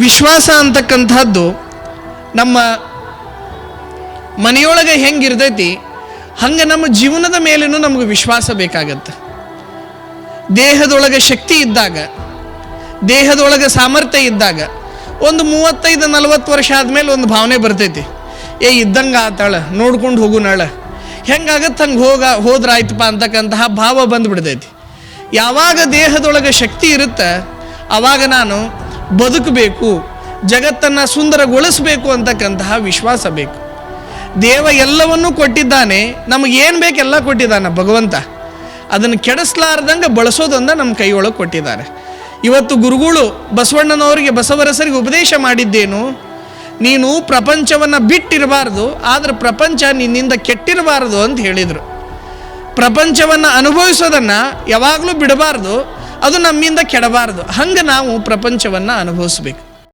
ವಿಶ್ವಾಸ ಅಂತಕ್ಕಂಥದ್ದು ನಮ್ಮ ಮನೆಯೊಳಗೆ ಹೆಂಗಿರ್ತೈತಿ, ಹಂಗೆ ನಮ್ಮ ಜೀವನದ ಮೇಲೇನೂ ನಮಗೆ ವಿಶ್ವಾಸ ಬೇಕಾಗತ್ತೆ. ದೇಹದೊಳಗೆ ಶಕ್ತಿ ಇದ್ದಾಗ, ದೇಹದೊಳಗೆ ಸಾಮರ್ಥ್ಯ ಇದ್ದಾಗ, ಒಂದು ಮೂವತ್ತೈದು, ನಲವತ್ತು ವರ್ಷ ಆದಮೇಲೆ ಒಂದು ಭಾವನೆ ಬರ್ತೈತಿ. ಏ, ಇದ್ದಂಗೆ ಆತಾಳ, ನೋಡ್ಕೊಂಡು ಹೋಗು ನಾಳೆ. ಹೆಂಗಾಗತ್ತೆ ಹಂಗೆ ಹೋಗ, ಹೋದ್ರಾಯ್ತಪ್ಪ ಅಂತಕ್ಕಂತಹ ಭಾವ ಬಂದ್ಬಿಡ್ತೈತಿ. ಯಾವಾಗ ದೇಹದೊಳಗೆ ಶಕ್ತಿ ಇರುತ್ತೆ ಆವಾಗ ನಾನು ಬದುಕಬೇಕು, ಜಗತ್ತನ್ನು ಸುಂದರಗೊಳಿಸಬೇಕು ಅಂತಕ್ಕಂತಹ ವಿಶ್ವಾಸ ಬೇಕು. ದೇವ ಎಲ್ಲವನ್ನೂ ಕೊಟ್ಟಿದ್ದಾನೆ ನಮಗೇನು ಬೇಕೆಲ್ಲ ಕೊಟ್ಟಿದ್ದಾನೆ ಭಗವಂತ. ಅದನ್ನು ಕೆಡಿಸ್ಲಾರ್ದಂಗೆ ಬಳಸೋದೊಂದ ನಮ್ಮ ಕೈಯೊಳಗೆ ಕೊಟ್ಟಿದ್ದಾರೆ. ಇವತ್ತು ಗುರುಗಳು ಬಸವಣ್ಣನವರಿಗೆ, ಬಸವರಸರಿಗೆ ಉಪದೇಶ ಮಾಡಿದ್ದೇನು, ನೀನು ಪ್ರಪಂಚವನ್ನು ಬಿಟ್ಟಿರಬಾರ್ದು, ಆದರೆ ಪ್ರಪಂಚ ನಿನ್ನಿಂದ ಕೆಟ್ಟಿರಬಾರ್ದು ಅಂತ ಹೇಳಿದರು. ಪ್ರಪಂಚವನ್ನು ಅನುಭವಿಸೋದನ್ನು ಯಾವಾಗಲೂ ಬಿಡಬಾರ್ದು ಅದು ನಮ್ಮಿಂದ ಕೆಡಬಾರ್ದು. ಹಂಗೆ ನಾವು ಪ್ರಪಂಚವನ್ನು ಅನುಭವಿಸ್ಬೇಕು.